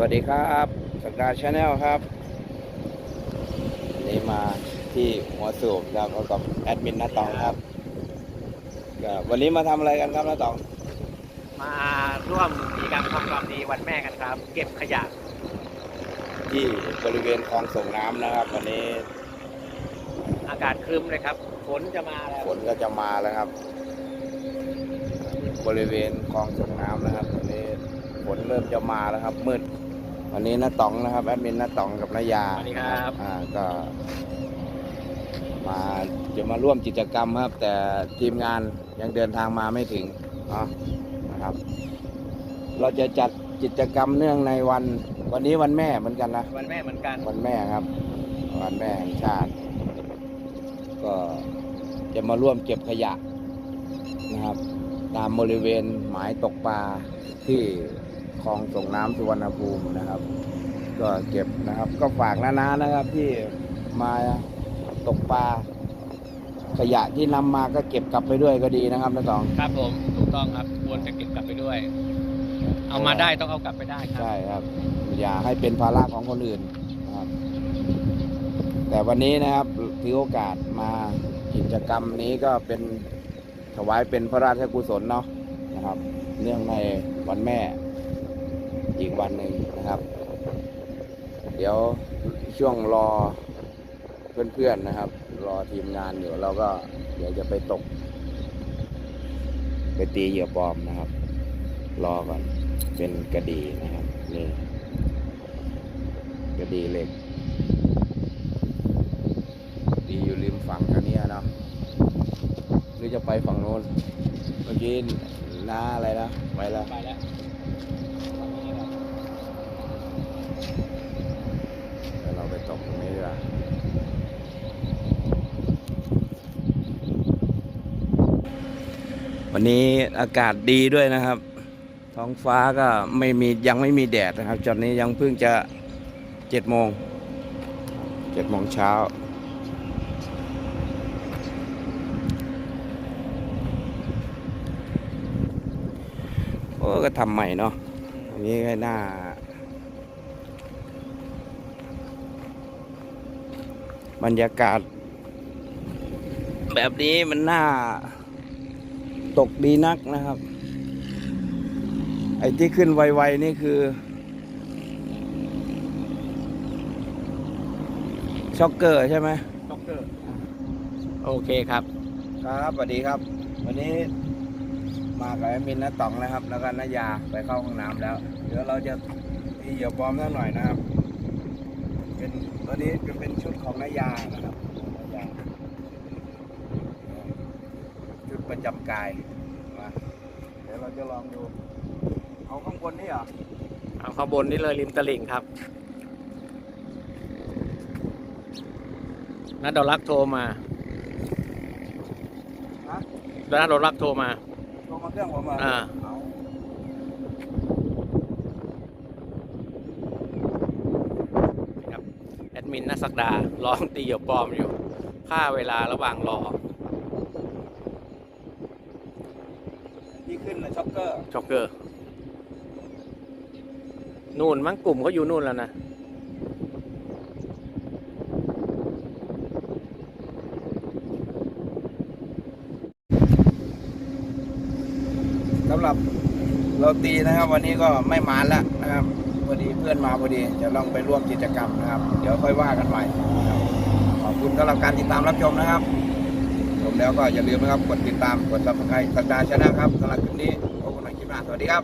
วัสดีครับสักดาชาแนลครับวันนี่มาที่หัวสูบครับแล้วกับแอดมินน้าตองครับก็วันนี้มาทำอะไรกันครับน้าตอง มาร่วมกิจกรรมทำความดีวันแม่กันครับ เก็บขยะ ที่บริเวณคลองส่งน้ำนะครับ วันนี้ อากาศครึ้มเลยครับฝนจะมาแล้วฝนก็จะมาแล้วครับ บริเวณคลองส่งน้ำนะครับวันนี้ฝนเริ่มจะมาแล้วครับมืด วันนี้น้าตองนะครับแอดมินน้าตองกับน้ายาสวัสดีครับอ่าก็มาจะมาร่วมกิจกรรมครับ แต่ทีมงานยังเดินทางมาไม่ถึงเนาะนะครับ เราจะจัดกิจกรรมเนื่องในวัน วันนี้วันแม่เหมือนกันนะวันแม่เหมือนกัน วันแม่ครับ วันแม่แห่งชาติ ก็จะมาร่วมเก็บขยะนะครับ ตามบริเวณหมายตกปลาที่ คลองส่งน้ำสุวรรณภูมินะครับ ก็เก็บนะครับ ก็ฝากนานานะครับที่มาตกปลาขยะที่นำมาก็เก็บกลับไปด้วยก็ดีนะครับน้าตอง ครับผมถูกต้องครับควรจะเก็บกลับไปด้วย เอามาได้ต้องเอากลับไปได้ครับใช่ครับ อย่าให้เป็นภาระของคนอื่นนะครับ แต่วันนี้นะครับถือโอกาสมากิจกรรมนี้ก็เป็นถวายเป็นพระราชกุศลเนาะนะครับ เนื่องในวันแม่ อีกวันหนึ่งนะครับ เดี๋ยวช่วงรอเพื่อนๆนะครับ รอทีมงานอยู่เราก็เดี๋ยวจะไปตก ไปตีเหยื่อปลอมนะครับ รอก่อนเป็นกระดีนะครับนี่กระดีเหล็กดีอยู่ริมฝั่งกันเนี้นะหรือจะไปฝั่งโน้นเมื่อกี้น้าอะไรนะไปแล้วไปแล้ว เดี๋ยวเราไปตกตรงนี้ดีกว่าวันนี้อากาศดีด้วยนะครับ ท้องฟ้าก็ไม่มียังไม่มีแดดนะครับตอนนี้ยังเพิ่งจะเจ็ดโมงเจ็ดโมงเช้าโอ้ก็ทำใหม่เนาะอันนี้ก็น่า บรรยากาศ แบบนี้มันน่า ตกดีนักนะครับ ไอ้ที่ขึ้นไวๆนี่คือ ช็อกเกอร์ใช่ไหมด็อกเตอร์ โอเคครับ ครับสวัสดีครับ วันนี้มากับแอดมินน้าต๋องนะครับ แล้วก็น้ายาไปเข้าห้องน้ำแล้ว เดี๋ยวเราจะตีเหยื่อปลอมสักหน่อยนะครับ เป็นตัวนี้จะเป็นชุดของน้ายานะครับน้ายาชุดประจำกายมาเดี๋ยวเราจะลองดู เอาข้างบนนี่เหรอเอาข้างบนนี่เลยริมตลิ่งครับนัดดอลลักโทรมาฮะนัดดอลลักโทรมา ลงมาเครื่องผมเหรอ่า เอา ครับแอด มินนักสักดาร้องตีเหยื่อปลอมอยู่ค่าเวลาระหว่างรอที่ขึ้นนะช็อกเกอร์ช็อกเกอร์นู่นมั้งกลุ่มเขาอยู่นู่นแล้วนะสำหรับเราตีนะครับ วันนี้ก็ไม่มานแล้วนะครับ พอดีเพื่อนมาพอดีจะลองไปร่วมกิจกรรมนะครับ เดี๋ยวค่อยว่ากันใหม่ขอบคุณสำหรับการติดตามรับชมนะครับชมแล้วก็อย่าลืมนะครับกดติดตามกดซับสไครต์สักดาชนะครับสำหรับคลิปนี้พบกันใหม่คลิปหน้าสวัสดีครับ